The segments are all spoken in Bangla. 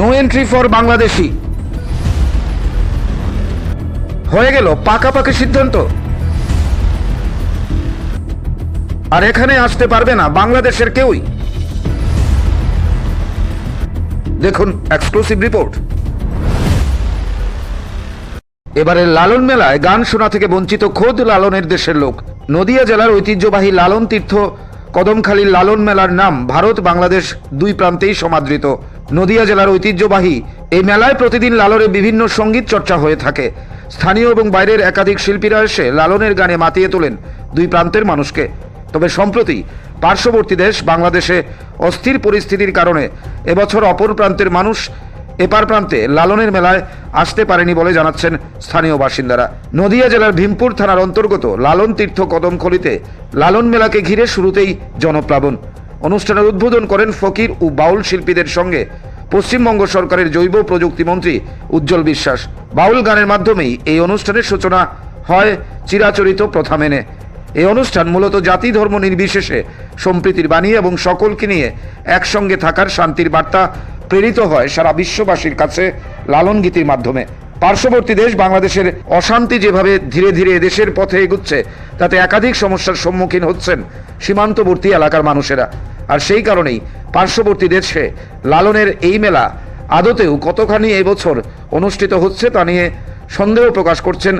নো এন্ট্রি ফর বাংলাদেশি হয়ে গেল পাকাপাকি সিদ্ধান্ত। আর এখানে আসতে পারবে না বাংলাদেশের কেউই। দেখুন এক্সক্লুসিভ রিপোর্ট এবারে লালন মেলায় গান শোনা থেকে বঞ্চিত খোদ লালনের দেশের লোক। নদিয়া জেলার ঐতিহ্যবাহী লালন তীর্থ কদমখালীর লালন মেলার নাম ভারত বাংলাদেশ দুই প্রান্তেই সমাদৃত। নদিয়া জেলার ঐতিহ্যবাহী এই মেলায় প্রতিদিন লালনের বিভিন্ন সংগীত চর্চা হয়ে থাকে। স্থানীয় এবং বাইরের একাধিক শিল্পীরা এসে লালনের গানে মাতিয়ে তোলেন দুই প্রান্তের মানুষকে। তবে সম্প্রতি পার্শ্ববর্তী দেশ বাংলাদেশে অস্থির পরিস্থিতির কারণে এবছর অপর প্রান্তের মানুষ এপার প্রান্তে লালনের মেলায় আসতে পারেনি বলে জানাচ্ছেন স্থানীয় বাসিন্দারা। নদিয়া জেলার ভীমপুর থানার অন্তর্গত লালন তীর্থ কদমখলিতে লালন মেলাকে ঘিরে শুরুতেই জনপ্লাবন। অনুষ্ঠানের উদ্বোধন করেন ফকির ও বাউল শিল্পীদের সঙ্গে। পশ্চিমবঙ্গ সরকারের জৈব প্রযুক্তি মন্ত্রী উজ্জ্বল বিশ্বাস। বাউল গানের মাধ্যমেই এই অনুষ্ঠানের সূচনা হয় চিরাচরিত প্রথা মেনে। এই অনুষ্ঠান মূলত জাতি ধর্ম নির্বিশেষে সম্প্রীতির বাণী এবং সকলকে নিয়ে একসঙ্গে থাকার শান্তির বার্তা প্রেরিত হয় সারা বিশ্ববাসীর কাছে লালন গীতির মাধ্যমে। পার্শ্ববর্তী দেশ বাংলাদেশের অশান্তি যেভাবে ধীরে ধীরে দেশের পথে এগুচ্ছে, তাতে একাধিক সমস্যার সম্মুখীন হচ্ছেন সীমান্তবর্তী এলাকার মানুষেরা। আর সেই কারণেই পার্শ্ববর্তী দেশে লালনের এই মেলা আদতেও কতখানি এবছর অনুষ্ঠিত হচ্ছে তা নিয়ে সন্দেহ প্রকাশ করছেন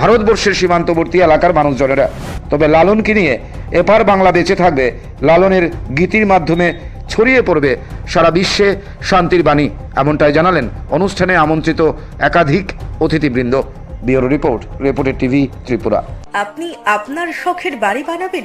ভারতবর্ষের সীমান্তবর্তী এলাকার মানুষজনেরা। তবে লালনকে নিয়ে এপার বাংলা বেঁচে থাকবে, লালনের গীতির মাধ্যমে ছড়িয়ে পড়বে সারা বিশ্বে শান্তির বাণী, এমনটাই জানালেন অনুষ্ঠানে আমন্ত্রিত একাধিক অতিথিবৃন্দ। ব্যুরো রিপোর্ট, রিপোর্টের টিভি ত্রিপুরা। আপনি আপনার শখের বাড়ি বানাবেন?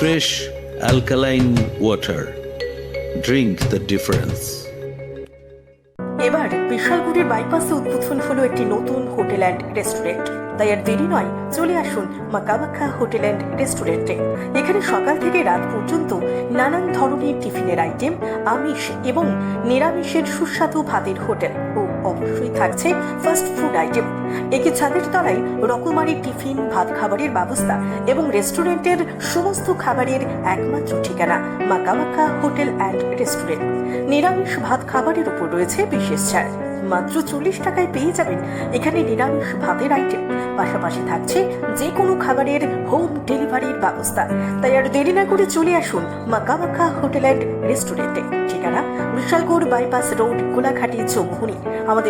Fresh alkaline water drink the difference এবার বিশালগুড়ির বাইপাসে উদ্বোধন হলো একটি নতুন হোটেল অ্যান্ড রেস্টুরেন্ট। তাই আর দেরি নয়, চলে আসুন মা কামাখ্যা হোটেল অ্যান্ড রেস্টুরেন্টে। এখানে সকাল থেকে রাত পর্যন্ত নানান ধরনের টিফিনের আইটেম, আমিষ এবং নিরামিষের সুস্বাদু ভাতের হোটেল ও অবশ্যই থাকছে ফাস্ট ফুড আইটেম। একে ছাদের তলায় রকমারি টিফিন ভাত খাবারের ব্যবস্থা এবং রেস্টুরেন্টের সমস্ত খাবারের একমাত্র ঠিকানা মা কামাখ্যা হোটেল অ্যান্ড রেস্টুরেন্ট। নিরামিষ ভাত খাবারের উপর রয়েছে বিশেষ ছাড়। মাত্র চল্লিশ টাকায় পেয়ে যাবেন এখানে নিরামিষ ভাতের আইটেম। পাশাপাশি থাকছে যে কোনো খাবারের হোম ডেলিভারির ব্যবস্থা। তাই আর দেরি না করে চলে আসুন মা কামাখ্যা হোটেল অ্যান্ড রেস্টুরেন্টে। ঠিকানা বিশালগড় বাইপাস রোড কোলাঘাটি চৌমুহনি। আমাদের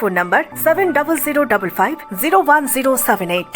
Phone number seven double zero double five zero one zero seven eight